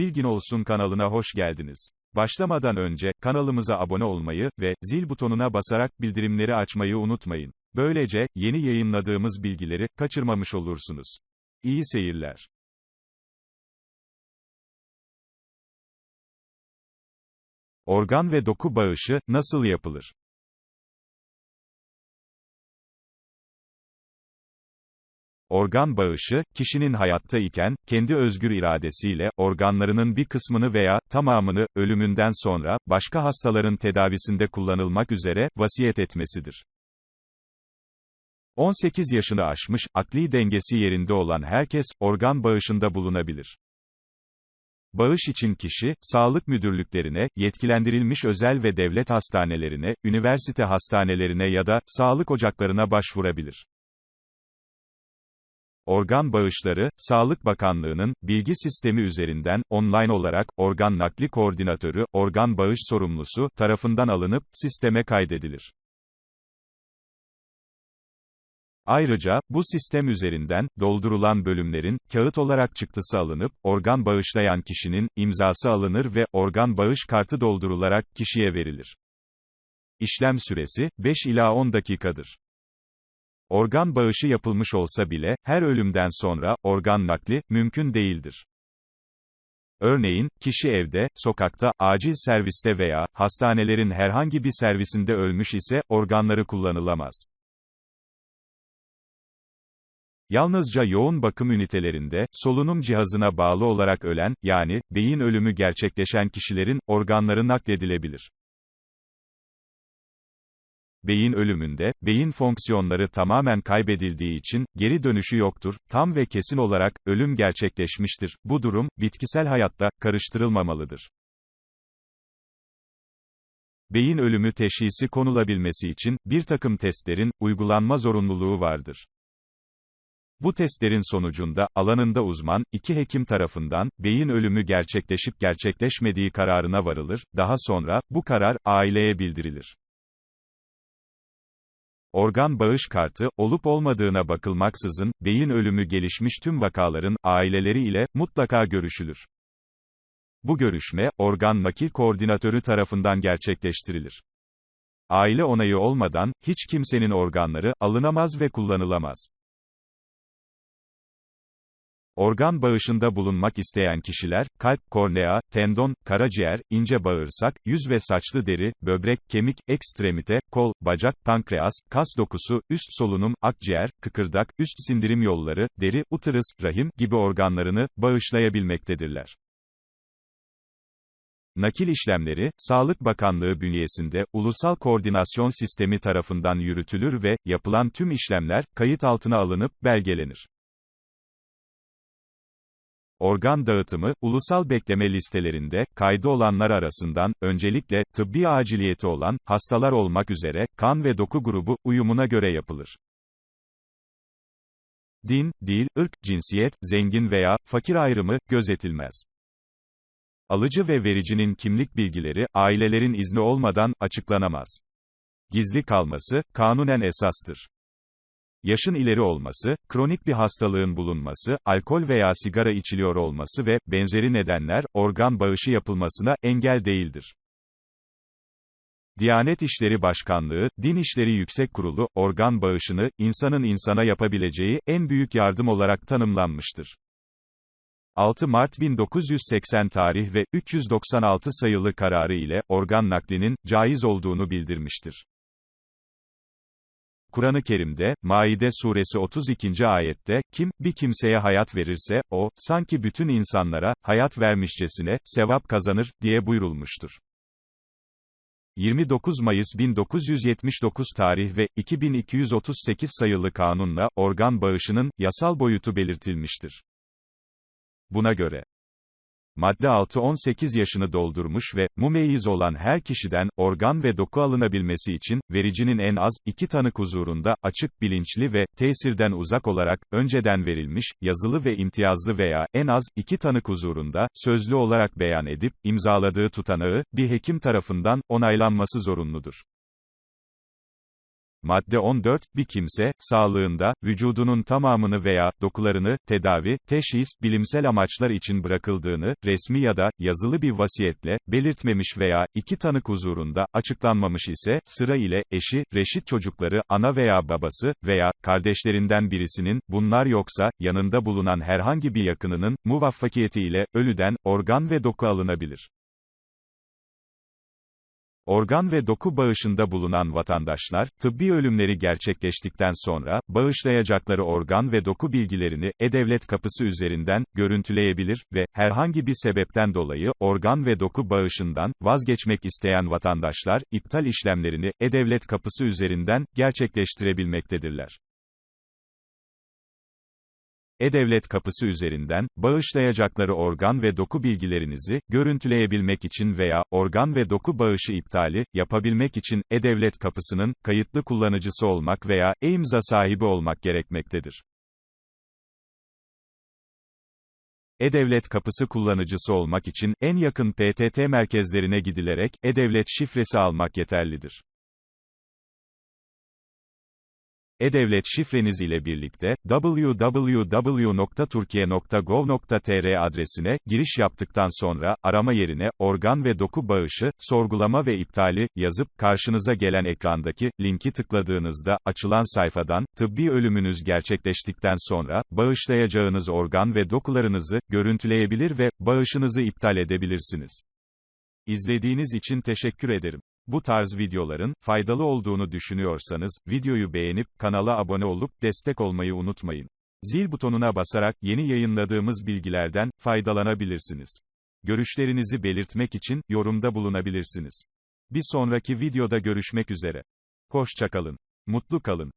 Bilgin Olsun kanalına hoş geldiniz. Başlamadan önce, kanalımıza abone olmayı ve zil butonuna basarak bildirimleri açmayı unutmayın. Böylece, yeni yayınladığımız bilgileri kaçırmamış olursunuz. İyi seyirler. Organ ve doku bağışı nasıl yapılır? Organ bağışı, kişinin hayatta iken, kendi özgür iradesiyle, organlarının bir kısmını veya, tamamını, ölümünden sonra, başka hastaların tedavisinde kullanılmak üzere, vasiyet etmesidir. 18 yaşını aşmış, akli dengesi yerinde olan herkes, organ bağışında bulunabilir. Bağış için kişi, sağlık müdürlüklerine, yetkilendirilmiş özel ve devlet hastanelerine, üniversite hastanelerine ya da, sağlık ocaklarına başvurabilir. Organ bağışları, Sağlık Bakanlığı'nın, bilgi sistemi üzerinden, online olarak, organ nakli koordinatörü, organ bağış sorumlusu, tarafından alınıp, sisteme kaydedilir. Ayrıca, bu sistem üzerinden, doldurulan bölümlerin, kağıt olarak çıktısı alınıp, organ bağışlayan kişinin, imzası alınır ve, organ bağış kartı doldurularak, kişiye verilir. İşlem süresi, 5 ila 10 dakikadır. Organ bağışı yapılmış olsa bile, her ölümden sonra, organ nakli, mümkün değildir. Örneğin, kişi evde, sokakta, acil serviste veya, hastanelerin herhangi bir servisinde ölmüş ise, organları kullanılamaz. Yalnızca yoğun bakım ünitelerinde, solunum cihazına bağlı olarak ölen, yani, beyin ölümü gerçekleşen kişilerin, organları nakledilebilir. Beyin ölümünde, beyin fonksiyonları tamamen kaybedildiği için, geri dönüşü yoktur, tam ve kesin olarak, ölüm gerçekleşmiştir. Bu durum, bitkisel hayatta, karıştırılmamalıdır. Beyin ölümü teşhisi konulabilmesi için, bir takım testlerin, uygulanma zorunluluğu vardır. Bu testlerin sonucunda, alanında uzman, iki hekim tarafından, beyin ölümü gerçekleşip gerçekleşmediği kararına varılır, daha sonra, bu karar, aileye bildirilir. Organ bağış kartı, olup olmadığına bakılmaksızın, beyin ölümü gelişmiş tüm vakaların, aileleri ile, mutlaka görüşülür. Bu görüşme, organ nakil koordinatörü tarafından gerçekleştirilir. Aile onayı olmadan, hiç kimsenin organları, alınamaz ve kullanılamaz. Organ bağışında bulunmak isteyen kişiler, kalp, kornea, tendon, karaciğer, ince bağırsak, yüz ve saçlı deri, böbrek, kemik, ekstremite, kol, bacak, pankreas, kas dokusu, üst solunum, akciğer, kıkırdak, üst sindirim yolları, deri, uterus, rahim gibi organlarını bağışlayabilmektedirler. Nakil işlemleri, Sağlık Bakanlığı bünyesinde, Ulusal Koordinasyon Sistemi tarafından yürütülür ve, yapılan tüm işlemler, kayıt altına alınıp, belgelenir. Organ dağıtımı, ulusal bekleme listelerinde, kaydı olanlar arasından, öncelikle, tıbbi aciliyeti olan, hastalar olmak üzere, kan ve doku grubu, uyumuna göre yapılır. Din, dil, ırk, cinsiyet, zengin veya, fakir ayrımı, gözetilmez. Alıcı ve vericinin kimlik bilgileri, ailelerin izni olmadan, açıklanamaz. Gizli kalması, kanunen esastır. Yaşın ileri olması, kronik bir hastalığın bulunması, alkol veya sigara içiliyor olması ve benzeri nedenler, organ bağışı yapılmasına engel değildir. Diyanet İşleri Başkanlığı, Din İşleri Yüksek Kurulu, organ bağışını, insanın insana yapabileceği, en büyük yardım olarak tanımlanmıştır. 6 Mart 1980 tarih ve 396 sayılı kararı ile, organ naklinin, caiz olduğunu bildirmiştir. Kur'an-ı Kerim'de, Maide suresi 32. ayette, kim, bir kimseye hayat verirse, o, sanki bütün insanlara, hayat vermişçesine, sevap kazanır, diye buyurulmuştur. 29 Mayıs 1979 tarih ve 2238 sayılı kanunla, organ bağışının, yasal boyutu belirtilmiştir. Buna göre, Madde 6 18 yaşını doldurmuş ve mumeyyiz olan her kişiden organ ve doku alınabilmesi için vericinin en az iki tanık huzurunda açık, bilinçli ve tesirden uzak olarak önceden verilmiş, yazılı ve imtiyazlı veya en az iki tanık huzurunda sözlü olarak beyan edip imzaladığı tutanağı bir hekim tarafından onaylanması zorunludur. Madde 14, bir kimse, sağlığında, vücudunun tamamını veya, dokularını, tedavi, teşhis, bilimsel amaçlar için bırakıldığını, resmi ya da, yazılı bir vasiyetle, belirtmemiş veya, iki tanık huzurunda, açıklanmamış ise, sıra ile, eşi, reşit çocukları, ana veya babası, veya, kardeşlerinden birisinin, bunlar yoksa, yanında bulunan herhangi bir yakınının, muvaffakiyeti ile, ölüden, organ ve doku alınabilir. Organ ve doku bağışında bulunan vatandaşlar, tıbbi ölümleri gerçekleştikten sonra, bağışlayacakları organ ve doku bilgilerini, E-Devlet kapısı üzerinden, görüntüleyebilir ve, herhangi bir sebepten dolayı, organ ve doku bağışından, vazgeçmek isteyen vatandaşlar, iptal işlemlerini, E-Devlet kapısı üzerinden, gerçekleştirebilmektedirler. E-Devlet kapısı üzerinden, bağışlayacakları organ ve doku bilgilerinizi, görüntüleyebilmek için veya, organ ve doku bağışı iptali, yapabilmek için, E-Devlet kapısının, kayıtlı kullanıcısı olmak veya, e-imza sahibi olmak gerekmektedir. E-Devlet kapısı kullanıcısı olmak için, en yakın PTT merkezlerine gidilerek, E-Devlet şifresi almak yeterlidir. E-Devlet şifreniz ile birlikte, www.turkiye.gov.tr adresine, giriş yaptıktan sonra, arama yerine, organ ve doku bağışı, sorgulama ve iptali, yazıp, karşınıza gelen ekrandaki, linki tıkladığınızda, açılan sayfadan, tıbbi ölümünüz gerçekleştikten sonra, bağışlayacağınız organ ve dokularınızı, görüntüleyebilir ve, bağışınızı iptal edebilirsiniz. İzlediğiniz için teşekkür ederim. Bu tarz videoların, faydalı olduğunu düşünüyorsanız, videoyu beğenip, kanala abone olup, destek olmayı unutmayın. Zil butonuna basarak, yeni yayınladığımız bilgilerden, faydalanabilirsiniz. Görüşlerinizi belirtmek için, yorumda bulunabilirsiniz. Bir sonraki videoda görüşmek üzere. Hoşçakalın. Mutlu kalın.